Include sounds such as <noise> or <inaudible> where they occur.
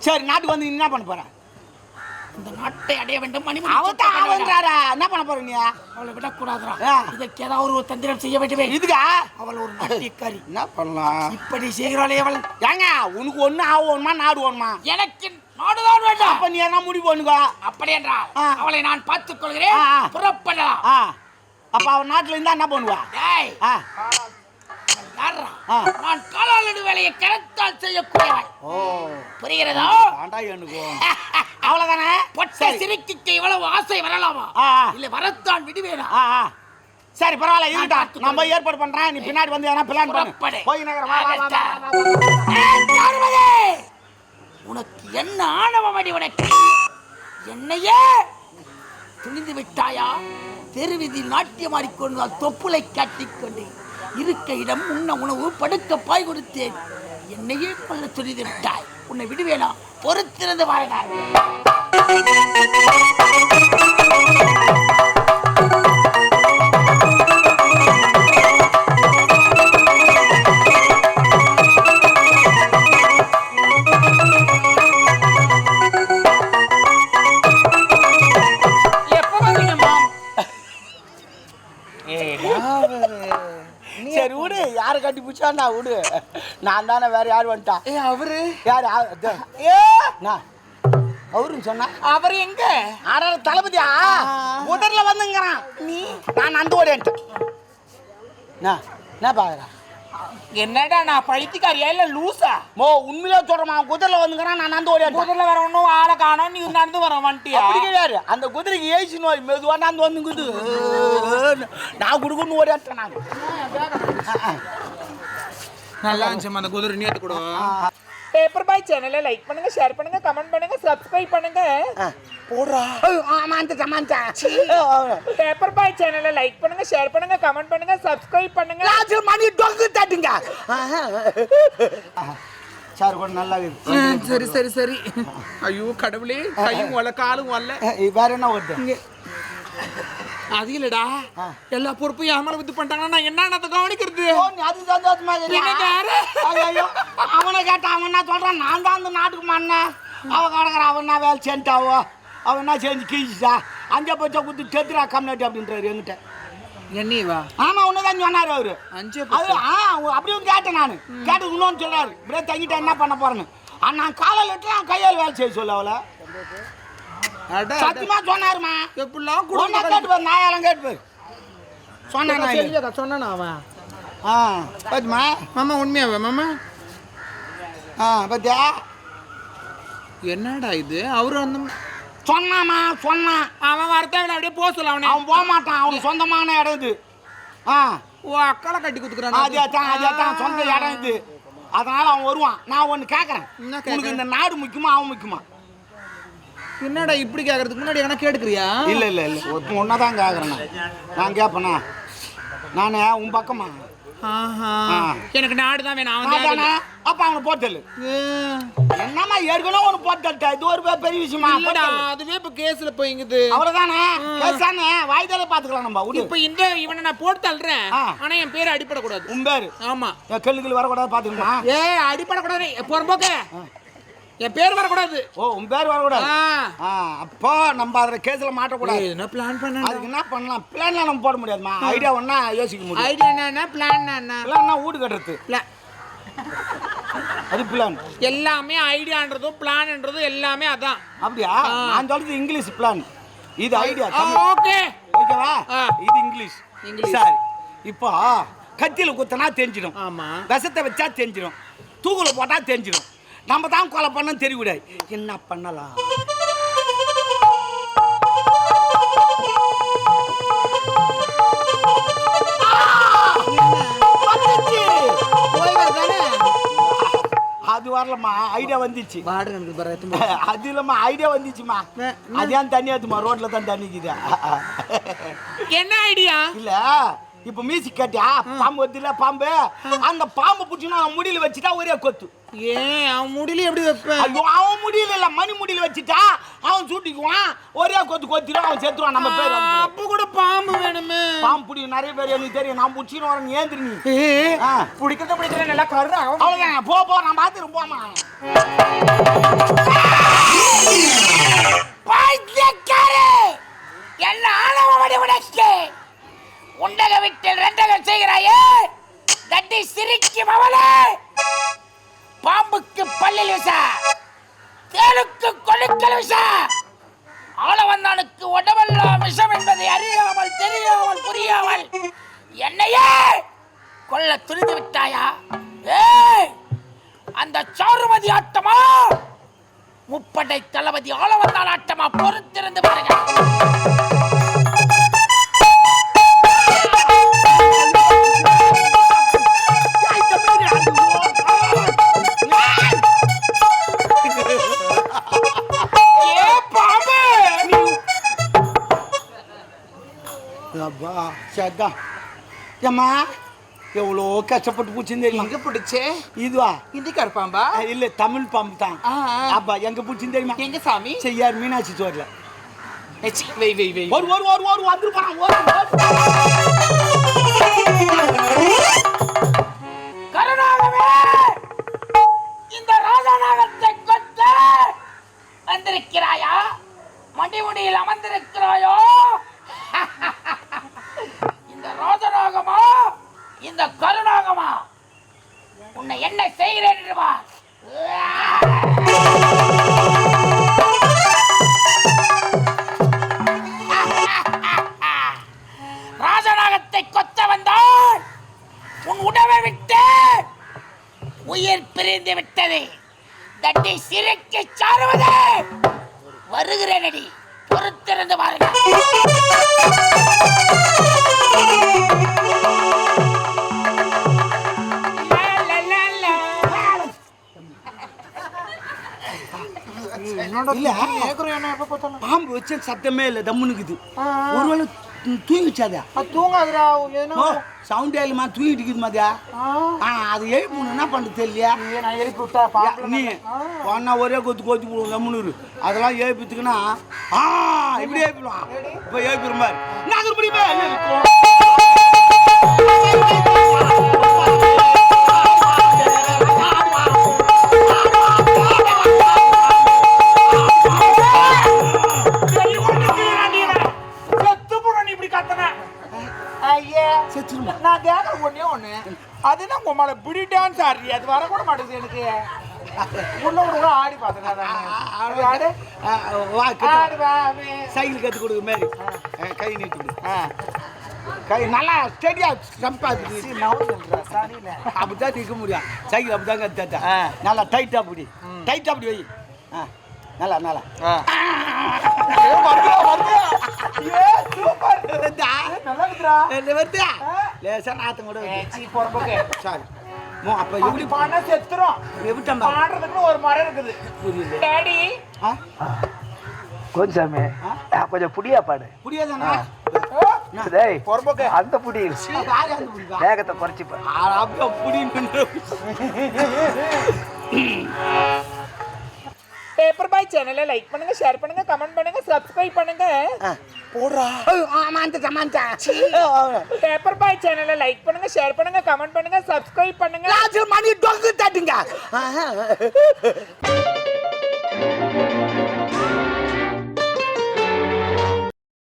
சரி நாட்டுக்கு வந்து என்ன பண்ண போற? இந்த நாட்டை அடைய வேண்டும் மணி அவதான் அவன்றாரா? என்ன பண்ண போற நீ? அவளை விடக்கூடாதுடா. ஆ. இதற்கு ஏதாவது ஒரு தந்திரம் செய்ய வேண்டுமே. இதுக்கா? அவள் ஒரு நாட்டியக்காரி என்ன பண்ணலாம்? இப்படி செய்கிறாளே அவள். ஏங்க உனக்கு ஒண்ணு ஆகணுமா நாடு வேணுமா? எனக்கு நாடுதான் வேண்டாம். அப்ப நீ என்ன முடிவு பண்ணுங்க அப்படி என்றால் ஆ. அவளை நான் பார்த்துக் கொள்கிறேன். புறப்படலாம். அப்ப அவன் நாட்டுல இருந்தா என்ன பண்ணுவா? டேய் ஆ. யார்ரா? ஆ. நான் காலாளடு வேலையை கரத்தால் செய்யக்கூடியவன். புரிகிறதா? ஆண்டா எனக்கு <laughs> அவ்வளவுதானே? பொட்ட இவ்வளவு ஆசை வரலாமா. இல்ல வரத்தான் விடுவேனா? சரி பரவாயில்ல. நான் போய் ஏற்பாடு பண்றேன். நீ பின்னாடி வந்து எதனா பிளான். பண்ணு. போய்! உனக்கு என்ன ஆணவமடி உனக்கு? என்னையே துணிந்து விட்டாயா? தெருவிதில் நாட்டியமாடிக்கொண்டு நான் தொப்புளை காட்டிக்கொண்டு இருக்க இடம் உண்ண உணவு படுக்க பாய் கொடுத்தேன். என்னையே கொள்ள துரிதிட்டாய் விட்டாய் உன்னை விடுவேனா? பொறுத்திருந்து வாழ்கிறாய் விடு யாரை கட்டி பிடிச்சாண்டா விடு. நான் தானே வேற யார் வந்துட்டா? ஏ அவரு. யார். ஏ! நான் அவருன்னு சொன்னா? அவர் எங்க? ஆனா தளபதியா? முதல்ல வந்துங்கிறான். நீ? நான் அந்த ஓடியன்ட்டு என்ன? என்ன பாக்குறா? என்னடா நான் பழித்துக்காரியா? இல்ல லூசா? மோ உண்மையிலே அவன் குதிரைல வந்துங்கிறான் நான் அந்த ஓடியன்ட்டு முதல்ல வர ஒண்ணும் ஆளை காணோம் நீ நடந்து வர வந்துட்டியா? அப்படி கிடையாது. அந்த குதிரைக்கு ஏசி நோய் மெதுவா நான் வந்துங்குது. நான் குடுக்கணும் ஓடியாட்டேன் நான். நல்லா இருந்துச்சு அந்த குதிரை நேத்து கூட. பேப்பர் பாய் சேனலை லைக் பண்ணுங்க ஷேர் பண்ணுங்க கமெண்ட் பண்ணுங்க சப்ஸ்கிரைப் பண்ணுங்க. போடுறா. ஆமாந்த சமாந்தா பேப்பர் பாய் சேனலை லைக் பண்ணுங்க ஷேர் பண்ணுங்க கமெண்ட் பண்ணுங்க சப்ஸ்கிரைப் பண்ணுங்க. ராஜு மணி டொங்கு தட்டுங்க. சார் கூட நல்லா இருக்கு. சரி சரி சரி. ஐயோ கடவுளே கையும் வரல காலும் வரல வேற என்ன வருது அது இல்லடா. எல்லா பொறுப்பும் என் மேல வித்து பண்ணிட்டாங்கன்னா நான் என்ன கவனிக்கிறது? அது சந்தோஷமா அவனை கேட்டா அவன் என்ன சொல்றான்? நான் தான் அந்த நாட்டுக்கு மண்ணேன் அவன் கிடக்குற அவன் என்ன வேலை செஞ்சுட்டாவோ? அவன் என்ன செஞ்சு கீழ்ச்சிட்டா அஞ்சு பச்சை குத்து டெத்துரா கம்யூனிட்டி அப்படின்றாரு என்கிட்ட. என்னவா ஆமா உன்னதான் சொன்னாரு அவரு. அஞ்சு அது ஆ அப்படியும் கேட்டேன் நான். கேட்டு இன்னொன்னு சொல்றாரு. இப்படியே தங்கிட்ட என்ன பண்ண போறேன்னு. நான் காலையில் விட்டு நான் கையால் வேலை செய்ய சொல்ல அவளை. சத்தியமா சொன்னாருமா? எப்படிலாம் ஒன்னா கேட்டு போய் நாயாலும் கேட்டு போய் சொன்னேன் நான் சொன்னானா அவன்? ஆ பாத்துமா. மாமா உண்மையாவே மாமா? ஆ பாத்தியா? என்னடா இது? அவரு அந்த சொன்னாமா சொன்னான். அவன் வரத்தேவையில்ல அப்படியே போக சொல்ல அவனே. அவன் போக மாட்டான் அவனுக்கு சொந்தமான இடம் இது. ஆ. ஓ அக்கால கட்டி குத்துக்கிறான் அதே தான் அதே தான் சொந்த இடம் இது. அதனால அவன் வருவான். நான் ஒன்று கேட்குறேன்? உனக்கு இந்த நாடு முக்கியமா அவன் முக்கியமா? என்னடா இப்படி கேக்குறதுக்கு முன்னாடி எதனா கேட்டுக்கிறியா? இல்லை இல்லை இல்லை. ஒன்றை தான் கேட்குறேன் நான். கேட்பேனா நான் உன் பக்கமா. எனக்கு நாடு தான் வேணும் அவன். அப்போ அவனை போட்டல் ஏ, என்னம்மா ஏற்கனவே ஒன்று போட்டா இது ஒரு பெரிய விஷயமா. அதுவே இப்ப கேஸ்ல போயிங்குது. அவ்வளவுதானே? கேசானே வாய்தாலே பார்த்துக்கலாம் நம்ம இப்ப இந்த இவனை நான் போட்டு தள்ளுறேன். ஆனா என் பேரு அடிபடக்கூடாது உன் பேர்? ஆமா. கெல்லுகள் வரக்கூடாது பார்த்துக்கணுமா ஏ அடிபடக்கூடாது பொறம்போக்க என் பேர் வரக்கூடாது. ஓ உன் பேர் வரக்கூடாது? ஆ. ஆ அப்போ நம்ம அதில் கேஸில் மாட்டக்கூடாது. என்ன பிளான் பண்ண அதுக்கு என்ன பண்ணலாம்? பிளான்லாம் நம்ம போட முடியாதுமா? ஐடியா ஒன்றா யோசிக்க முடியும். ஐடியா என்ன பிளான் என்ன பிளான்னா வீடு கட்டுறது. Plan. அது பிளான் எல்லாமே ஐடியான்றதும் பிளான்ன்றதும் எல்லாமே அதான். அப்படியா? நான் சொல்றது இங்கிலீஷ் பிளான் இது ஐடியா ஓகே ஓகேவா? ஆ. இது இங்கிலீஷ் இங்கிலீஷ். சரி. இப்போ கத்தியில் குத்தினா தெரிஞ்சிடும் ஆமா. விஷத்தை வச்சா தெரிஞ்சிடும் தூக்குல போட்டா தெரிஞ்சிடும் நம்ம தான் கொலை பண்ண தெரியக்கூடாது என்ன பண்ணலாம்? அது வரலம்மா ஐடியா வந்துச்சு. <laughs> அது இல்லம்மா ஐடியா வந்துச்சுமா அது ஏன் தண்ணி ஆத்துமா ரோட்ல தான் தண்ணி என்ன ஐடியா இல்ல இப்ப மியூசிக் கேட்டியா? பாம்பு வருதுல பாம்பு? அந்த பாம்பு பிடிச்சினா அவன் முடியல வச்சுட்டா ஒரே கொத்து. ஏன் அவன் முடியல எப்படி வைப்பேன்? ஐயோ அவன் முடியல இல்ல மணி முடியல வச்சுட்டா அவன் சூட்டிக்குவான். ஒரே கொத்து கொத்திடும் அவன் செத்துருவான். நம்ம பேர் அப்ப கூட பாம்பு வேணுமே. பாம்பு பிடி நிறைய பேர் எனக்கு தெரியும். நான் பிடிச்சின்னு வரேன் ஏந்திரி நீ. பிடிக்கிறத பிடிக்கல நல்லா கருணா அவ்வளவுதான் போ போ நான் பார்த்துட்டு போமா பைத்தியக்காரே என்ன ஆணவமடி உனக்கு? உண்டக விட்டில் ரெண்டக செய்கிறாயே? தட்டி சிரிக்கும் அவளே. பாம்புக்கு பல்லில் விஷ தேளுக்கு கொழுக்கல் விஷ ஆளவந்தானுக்கு உடவெல்லாம் விஷம் என்பதை அறியாமல் தெரியாமல் புரியாமல் என்னையே கொல்ல துணிந்து விட்டாயா? ஏய் அந்த சாருமதி ஆட்டமா? முப்படை தளபதி ஆளவந்தான் ஆட்டமா? பொறுத்திருந்து பாருங்க. ஏம்மா எவ்வளோ கஷ்டப்பட்டு பூச்சின்னு தெரியுமா எங்க பிடிச்சே இதுவா ஹிந்திக்கார பாம்பா இல்ல தமிழ் பாம்பு தான். அப்பா எங்க பூச்சின்னு தெரியுமா எங்க சாமி செய்யார் மீனாட்சி சோர்ல வெய் வெய் வெய் ஒரு ஒரு ஒரு ஒரு வந்துரு போறான் ஒரு ஒரு. கருணாகவே இந்த ராஜநாகத்தை கொத்த வந்திருக்கிறாயா மடிமுடியில் அமர்ந்திருக்கிறாயோ ராஜநாகத்தை கொத்த வந்தால் உன் உணவை விட்டு உயிர் பிரிந்து விட்டது. தட்டி சிறைக்கு சாருவது. வருகிறேனடி. பொறுத்திருந்து பாருங்க இல்ல. கேக்குறேன் என்ன எப்ப பார்த்தாலும். பாம்பு வச்ச சத்தமே இல்ல. தம்முனுக்குது. ஒருவேளை தூங்கிச்சாதா. தூங்காதுடா சவுண்ட் ஏழுமா தூங்கிட்டு இருக்குது மாதிரியா? ஆ. அது எழுப்பணும் என்ன பண்ணுறது தெரியலையா? நான் எழுப்பி விட்டா நீ ஒன்னா ஒரே கொத்து கொத்தி போடுவோம் தம்முனூர் அதெல்லாம் ஏப்பித்துக்குன்னா ஆ இப்படி ஏப்பிடுவான் இப்போ ஏப்பிடுற மாதிரி. நான் அது வர கூட மாட்டேங்குது எனக்கு. கூட ஆடி பார்த்தேன் சைக்கிள் கத்து கொடுக்க மாதிரி கை நீட்டி விடு கை நல்லா ஸ்டெடியா ஸ்டம்பா இருக்குது அப்படிதான் நிற்க முடியும். சைக்கிள் அப்படிதான் கத்தாத்தா நல்லா டைட்டா பிடி. டைட்டா அப்படி வை. ஆ நல்லா நல்லா. வருதா? நல்லா வருதா? லேசா நாத்தம் கூட சரி. அப்ப அப்படி எப்படி பாடினா செத்துரும் எப்படிட்டம்பா பாடுறதுக்குன்னு ஒரு மரம் இருக்குது. புரியுது. டாடி. ஆ? கொஞ்சம் கொஞ்சம் புடியா பாடு. பொறம்போக்கு. அந்த புடி வேகத்தை குறைச்சி பாரு. அப்படியே புடின்னு பேப்பர் பாய் சேனலை லைக் பண்ணுங்க ஷேர் பண்ணுங்க கமெண்ட் பண்ணுங்க சப்ஸ்கிரைப் பண்ணுங்க. போடுறா. ஆமாந்த சமாந்தா பேப்பர் பாய் சேனலை லைக் பண்ணுங்க ஷேர் பண்ணுங்க கமெண்ட் பண்ணுங்க சப்ஸ்கிரைப் பண்ணுங்க. மணி டொங்கு தட்டுங்க.